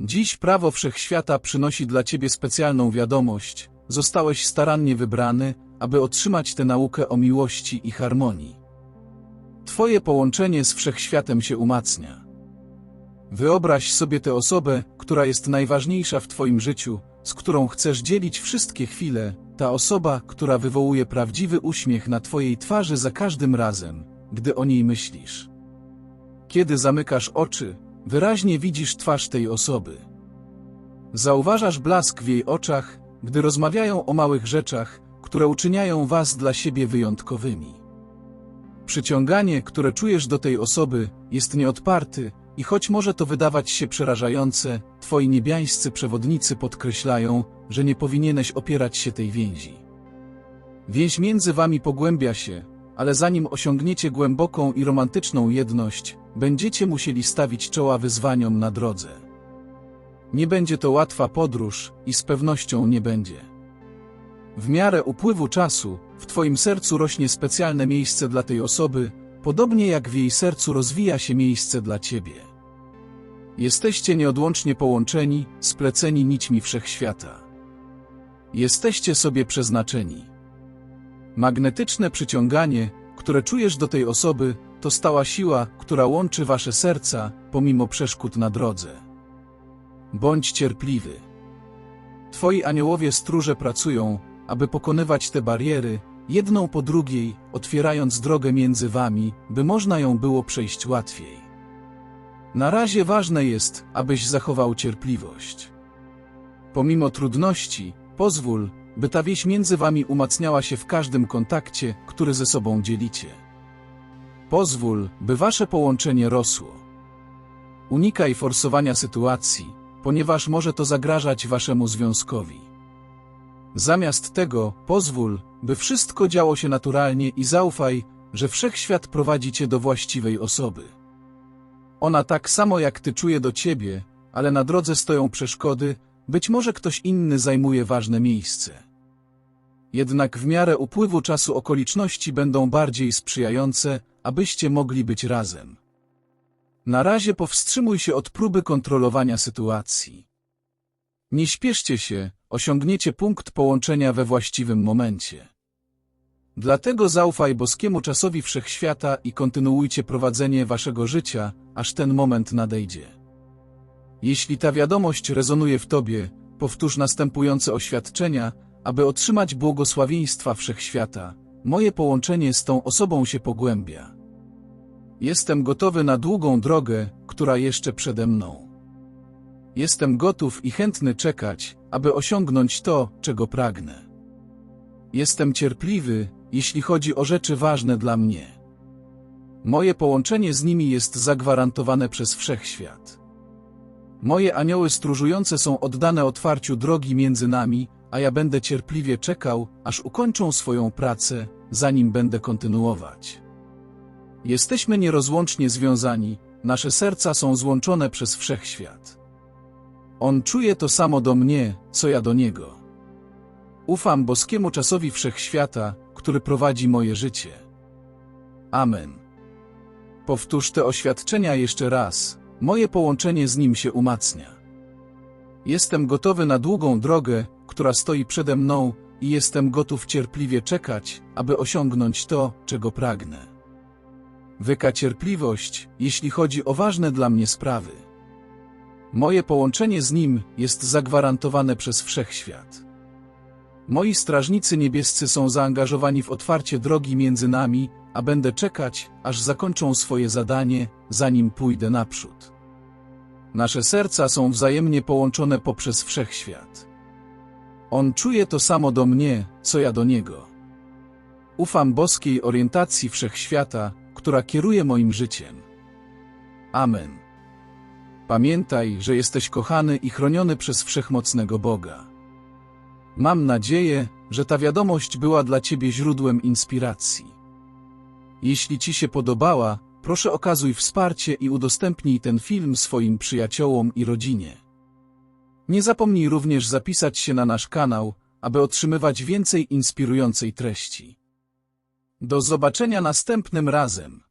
Dziś prawo wszechświata przynosi dla ciebie specjalną wiadomość. Zostałeś starannie wybrany, aby otrzymać tę naukę o miłości i harmonii. Twoje połączenie z wszechświatem się umacnia. Wyobraź sobie tę osobę, która jest najważniejsza w Twoim życiu, z którą chcesz dzielić wszystkie chwile, ta osoba, która wywołuje prawdziwy uśmiech na Twojej twarzy za każdym razem, gdy o niej myślisz. Kiedy zamykasz oczy, wyraźnie widzisz twarz tej osoby. Zauważasz blask w jej oczach, gdy rozmawiają o małych rzeczach, które uczyniają Was dla siebie wyjątkowymi. Przyciąganie, które czujesz do tej osoby, jest nieodparty i choć może to wydawać się przerażające, Twoi niebiańscy przewodnicy podkreślają, że nie powinieneś opierać się tej więzi. Więź między Wami pogłębia się, ale zanim osiągniecie głęboką i romantyczną jedność, będziecie musieli stawić czoła wyzwaniom na drodze. Nie będzie to łatwa podróż i z pewnością nie będzie. W miarę upływu czasu, w Twoim sercu rośnie specjalne miejsce dla tej osoby, podobnie jak w jej sercu rozwija się miejsce dla Ciebie. Jesteście nieodłącznie połączeni, spleceni nićmi wszechświata. Jesteście sobie przeznaczeni. Magnetyczne przyciąganie, które czujesz do tej osoby, to stała siła, która łączy wasze serca, pomimo przeszkód na drodze. Bądź cierpliwy. Twoi aniołowie stróże pracują, aby pokonywać te bariery, jedną po drugiej, otwierając drogę między wami, by można ją było przejść łatwiej. Na razie ważne jest, abyś zachował cierpliwość. Pomimo trudności, pozwól, by ta wieś między wami umacniała się w każdym kontakcie, który ze sobą dzielicie. Pozwól, by wasze połączenie rosło. Unikaj forsowania sytuacji, ponieważ może to zagrażać waszemu związkowi. Zamiast tego, pozwól, by wszystko działo się naturalnie i zaufaj, że wszechświat prowadzi cię do właściwej osoby. Ona tak samo jak ty czuje do ciebie, ale na drodze stoją przeszkody, być może ktoś inny zajmuje ważne miejsce. Jednak w miarę upływu czasu okoliczności będą bardziej sprzyjające, abyście mogli być razem. Na razie powstrzymuj się od próby kontrolowania sytuacji. Nie śpieszcie się, osiągniecie punkt połączenia we właściwym momencie. Dlatego zaufaj boskiemu czasowi wszechświata i kontynuujcie prowadzenie waszego życia, aż ten moment nadejdzie. Jeśli ta wiadomość rezonuje w tobie, powtórz następujące oświadczenia, aby otrzymać błogosławieństwa wszechświata. Moje połączenie z tą osobą się pogłębia. Jestem gotowy na długą drogę, która jeszcze przede mną. Jestem gotów i chętny czekać, aby osiągnąć to, czego pragnę. Jestem cierpliwy, jeśli chodzi o rzeczy ważne dla mnie. Moje połączenie z nimi jest zagwarantowane przez wszechświat. Moje anioły stróżujące są oddane otwarciu drogi między nami, a ja będę cierpliwie czekał, aż ukończą swoją pracę, zanim będę kontynuować. Jesteśmy nierozłącznie związani, nasze serca są złączone przez wszechświat. On czuje to samo do mnie, co ja do niego. Ufam boskiemu czasowi wszechświata, który prowadzi moje życie. Amen. Powtórz te oświadczenia jeszcze raz, moje połączenie z nim się umacnia. Jestem gotowy na długą drogę, która stoi przede mną i jestem gotów cierpliwie czekać, aby osiągnąć to, czego pragnę. Wyka cierpliwość, jeśli chodzi o ważne dla mnie sprawy. Moje połączenie z Nim jest zagwarantowane przez Wszechświat. Moi strażnicy niebiescy są zaangażowani w otwarcie drogi między nami, a będę czekać, aż zakończą swoje zadanie, zanim pójdę naprzód. Nasze serca są wzajemnie połączone poprzez Wszechświat. On czuje to samo do mnie, co ja do niego. Ufam boskiej orientacji wszechświata, która kieruje moim życiem. Amen. Pamiętaj, że jesteś kochany i chroniony przez wszechmocnego Boga. Mam nadzieję, że ta wiadomość była dla Ciebie źródłem inspiracji. Jeśli Ci się podobała, proszę okazuj wsparcie i udostępnij ten film swoim przyjaciołom i rodzinie. Nie zapomnij również zapisać się na nasz kanał, aby otrzymywać więcej inspirującej treści. Do zobaczenia następnym razem.